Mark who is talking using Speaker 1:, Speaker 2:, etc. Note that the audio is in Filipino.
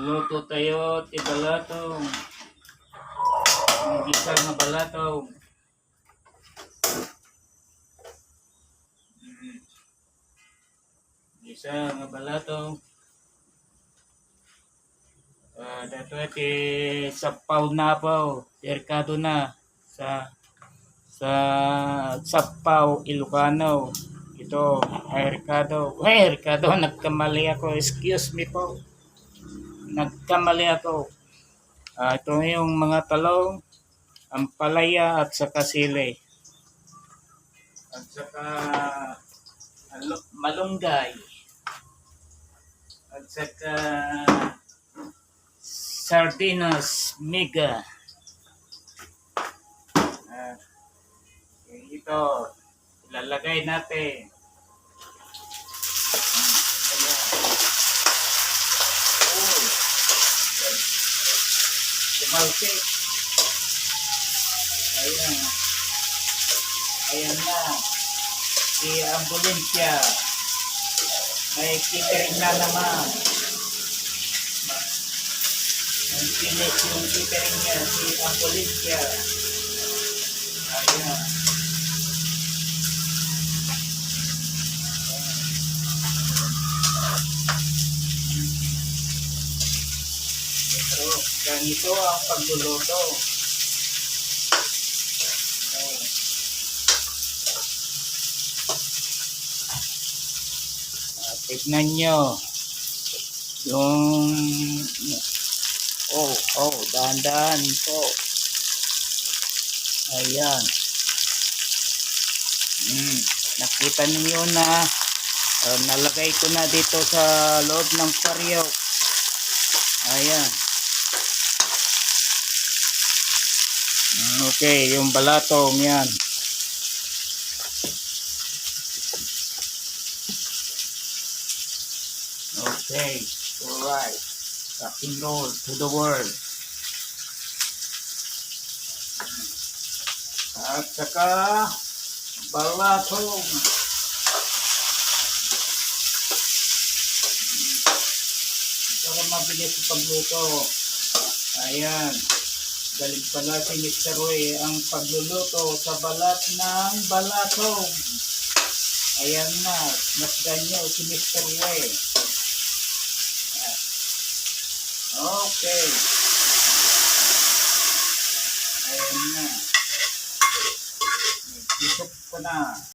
Speaker 1: Luto tayo, ti balato. Ang gisa nga balato. Mm. Gisa nga balato. Ah, dato ti sapaw na po, merkado na sa sa Sapaw, Ilocano. Ito, Mercado. Ay, Mercado, nagkamali ako. Excuse me po. Nagkamali ako. Ah, ito yung mga talong, ampalaya at saka sili. At saka malunggay. At saka sardinas mega. Ah, ito, ilalagay natin. Tumalsik. Ayan. Ayan na. Si ambulansya. May catering na naman. Ang pinis yung catering niya, si ambulansya. Ayan. Ito, ganito ang pagluluto. Ah, tignan nyo. Yung... Oh, oh, dahan-dahan po. Ayan. Hmm, nakita niyo na ah, nalagay ko na dito sa loob ng paryok. Ayan. Okay, yung balatong yan. Okay, alright. Rock and roll to the world. At saka balatong. Para mabilis sa pagluto. Ayan. Galing pala si Mr. Roy ang pagluluto sa balat ng balatong. Ayan na. Masdan niyo si Mr. Roy. Okay. Ayan na. Nagtisok ko na.